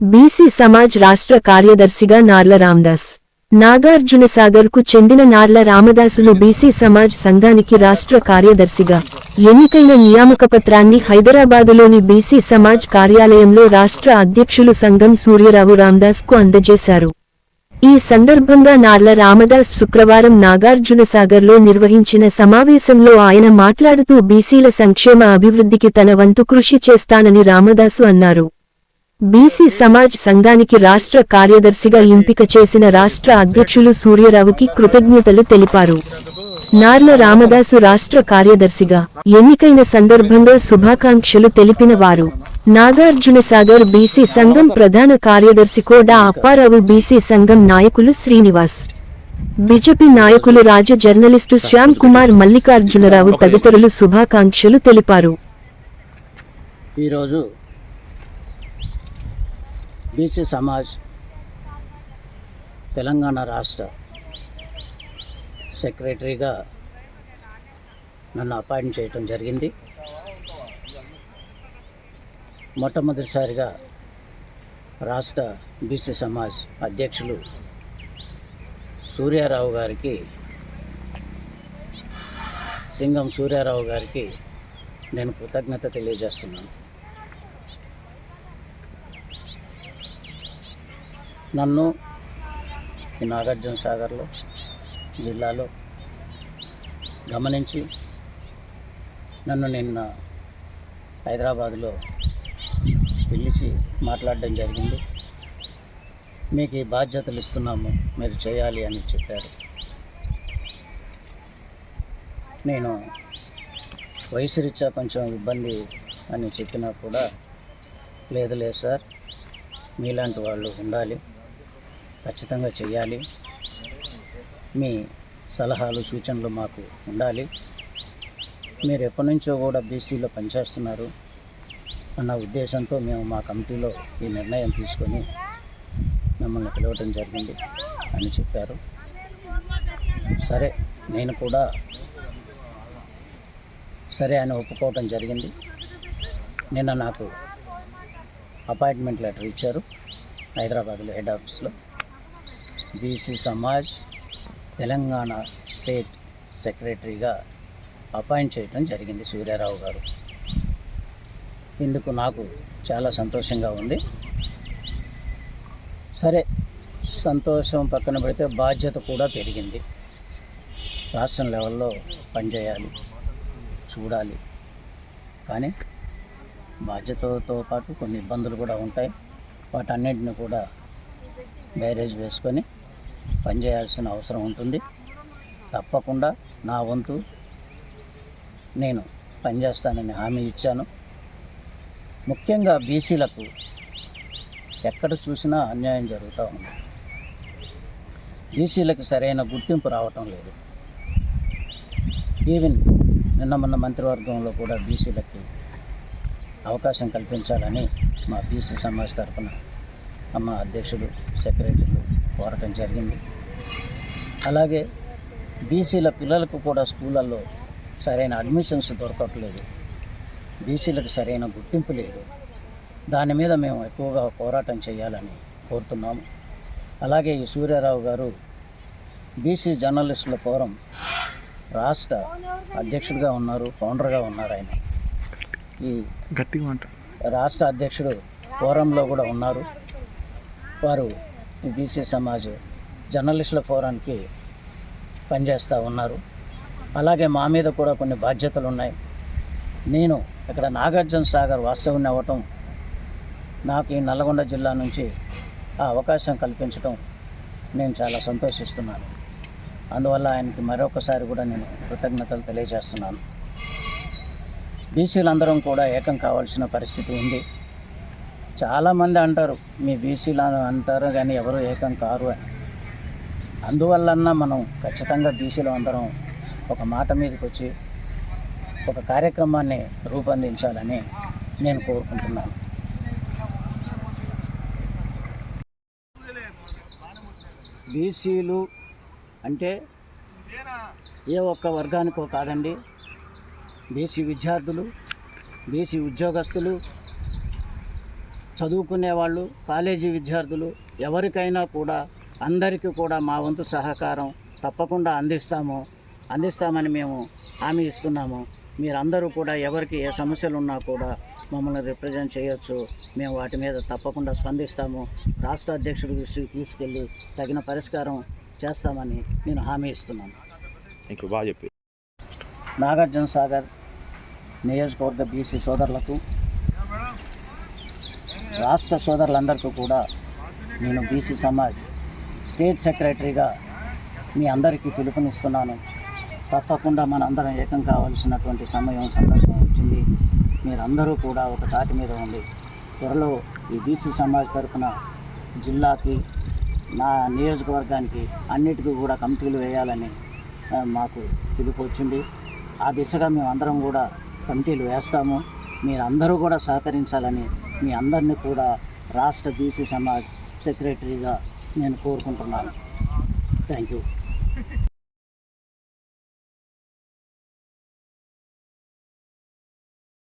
BC Samaj రాష్ట్ర కార్యదర్శిగా నార్ల రామదాస్. నాగార్జునసాగర్కు చెందిన నార్ల రామదాసులు బీసీ సమాజ్ సంఘానికి రాష్ట్ర కార్యదర్శిగా. ఎన్నికైన నియామక పత్రాన్ని హైదరాబాదులోని బీసీ సమాజ్ కార్యాలయంలో రాష్ట్ర అధ్యక్షులు సంఘం సూర్యరావు రామదాస్కు అందజేశారు. ఈ సందర్భంగా నార్ల రామదాస్ శుక్రవారం నాగార్జునసాగర్లో నిర్వహించిన సమావేశంలో ఆయన మాట్లాడుతూ బీసీల సంక్షేమ అభివృద్ధికి తన వంతు కృషి చేస్తానని రామదాసు అన్నారు. బీసీ సమాజ్ సంఘానికి రాష్ట్ర కార్యదర్శిగా ఎంపిక చేసిన రాష్ట్ర అధ్యక్షులు సూర్యరావుకి కృతజ్ఞతలు తెలిపారు. నార్ల రామదాసు రాష్ట్ర కార్యదర్శిగా ఎన్నికైన సందర్భంగా శుభాకాంక్షలు తెలిపిన వారు నాగార్జునసాగర్ బీసీ సంఘం ప్రధాన కార్యదర్శి కోడా అప్పారావు బీసీ సంఘం నాయకులు శ్రీనివాస్ బీజేపీ నాయకులు రాజ జర్నలిస్టు శ్యామ్ కుమార్ మల్లికార్జునరావు తదితరులు శుభాకాంక్షలు తెలిపారు. ఈరోజు బీసీ సమాజ్ తెలంగాణ రాష్ట్ర సెక్రటరీగా నన్ను అపాయింట్ చేయటం జరిగింది. మొట్టమొదటిసారిగా రాష్ట్ర బీసీ సమాజ్ అధ్యక్షులు సూర్యారావు గారికి సింగం సూర్యారావు గారికి నేను కృతజ్ఞత తెలియజేస్తున్నాను. నన్ను ఈ నాగార్జున సాగర్లో జిల్లాలో గమనించి నన్ను నిన్న హైదరాబాదులో పిలిచి మాట్లాడడం జరిగింది. మీకు ఈ బాధ్యతలు ఇస్తున్నాము మీరు చేయాలి అని చెప్పారు. నేను వయసు రీత్యా కొంచెం ఇబ్బంది అని చెప్పినా కూడా లేదు లేదు సార్ మీలాంటి వాళ్ళు ఉండాలి. ఖచ్చితంగా చేయాలి మీ సలహాలు సూచనలు మాకు ఉండాలి. మీరు ఎప్పటి నుంచో కూడా బీసీలో పనిచేస్తున్నారు అన్న ఉద్దేశంతో మేము మా కమిటీలో ఈ నిర్ణయం తీసుకొని మిమ్మల్ని పిలవటం జరిగింది అని చెప్పారు. సరే నేను కూడా సరే అని ఒప్పుకోవటం జరిగింది. నిన్న నాకు అపాయింట్మెంట్ లెటర్ ఇచ్చారు హైదరాబాద్లో హెడ్ ఆఫీస్లో. బీసీ సమాజ్ తెలంగాణ స్టేట్ సెక్రటరీగా అపాయింట్ చేయడం జరిగింది సూర్యారావు గారు. ఇందుకు నాకు చాలా సంతోషంగా ఉంది. సరే సంతోషం పక్కన పెడితే బాధ్యత కూడా పెరిగింది. రాష్ట్రం లెవెల్లో పనిచేయాలి చూడాలి. కానీ బాధ్యతతో పాటు కొన్ని ఇబ్బందులు కూడా ఉంటాయి. వాటన్నిటిని కూడా బ్యారేజ్ వేసుకొని పనిచేయాల్సిన అవసరం ఉంటుంది. తప్పకుండా నా వంతు నేను పనిచేస్తానని హామీ ఇచ్చాను. ముఖ్యంగా బీసీలకు ఎక్కడ చూసినా అన్యాయం జరుగుతూ ఉంది. బీసీలకు సరైన గుర్తింపు రావటం లేదు. ఈవెన్ నిన్న మొన్న మంత్రివర్గంలో కూడా బీసీలకి అవకాశం కల్పించాలని మా బీసీ సమాజ్ తరఫున అమ్మ అధ్యక్షుడు సెక్రటరీలు కోరటం జరిగింది. అలాగే బీసీల పిల్లలకు కూడా స్కూళ్ళల్లో సరైన అడ్మిషన్స్ దొరకట్లేదు. బీసీలకు సరైన గుర్తింపు లేదు. దాని మీద మేము ఎక్కువగా పోరాటం చేయాలని కోరుతున్నాము. అలాగే ఈ సూర్యారావు గారు బీసీ జర్నలిస్టుల ఫోరం రాష్ట్ర అధ్యక్షుడిగా ఉన్నారు ఫౌండర్గా ఉన్నారు ఆయన. ఈ రాష్ట్ర అధ్యక్షుడు ఫోరంలో కూడా ఉన్నారు. వారు బీసీ సమాజ్ జర్నలిస్టుల ఫోరానికి పనిచేస్తూ ఉన్నారు. అలాగే మా మీద కూడా కొన్ని బాధ్యతలు ఉన్నాయి. నేను ఇక్కడ నాగార్జున సాగర్ వాస్తవుని అవ్వటం నాకు ఈ నల్గొండ జిల్లా నుంచి ఆ అవకాశం కల్పించడం నేను చాలా సంతోషిస్తున్నాను. అందువల్ల ఆయనకి మరొకసారి కూడా నేను కృతజ్ఞతలు తెలియజేస్తున్నాను. బీసీలందరం కూడా ఏకం కావాల్సిన పరిస్థితి ఉంది. చాలామంది అంటారు మీ బీసీలు అంటారు కానీ ఎవరు ఏకం కారు అని. అందువల్లన్నా మనం ఖచ్చితంగా బీసీలు అందరం ఒక మాట మీదకి వచ్చి ఒక కార్యక్రమాన్ని రూపొందించాలని నేను కోరుకుంటున్నాను. బీసీలు అంటే ఏ ఒక్క వర్గానికో కాదండి. బీసీ విద్యార్థులు బీసీ ఉద్యోగస్తులు చదువుకునే వాళ్ళు కాలేజీ విద్యార్థులు ఎవరికైనా కూడా అందరికీ కూడా మా వంతు సహకారం తప్పకుండా అందిస్తాము. అందిస్తామని మేము హామీ ఇస్తున్నాము. మీరందరూ కూడా ఎవరికి ఏ సమస్యలు ఉన్నా కూడా మమ్మల్ని రిప్రజెంట్ చేయొచ్చు. మేము వాటి మీద తప్పకుండా స్పందిస్తాము. రాష్ట్ర అధ్యక్షుడి దృష్టికి తీసుకెళ్ళి తగిన పరిష్కారం చేస్తామని నేను హామీ ఇస్తున్నాను. ఇంకో బాగా చెప్పి నాగార్జున సాగర్ నియోజకవర్గ బీసీ సోదరులకు రాష్ట్ర సోదరులందరికీ కూడా నేను బీసీ సమాజ్ స్టేట్ సెక్రటరీగా మీ అందరికీ పిలుపునిస్తున్నాను. తప్పకుండా మనందరం ఏకం కావాల్సినటువంటి సమయం సందర్భం వచ్చింది. మీరందరూ కూడా ఒక తాటి మీద ఉండి త్వరలో ఈ బీసీ సమాజ్ తరఫున జిల్లాకి నా నియోజకవర్గానికి అన్నిటికీ కూడా కమిటీలు వేయాలని మాకు పిలుపు వచ్చింది. ఆ దిశగా మేము అందరం కూడా కమిటీలు వేస్తాము. మీరందరూ కూడా సహకరించాలని మీ అందరినీ కూడా రాష్ట్ర బీసీ సమాజ్ సెక్రటరీగా నేను కోరుకుంటున్నాను. Thank you.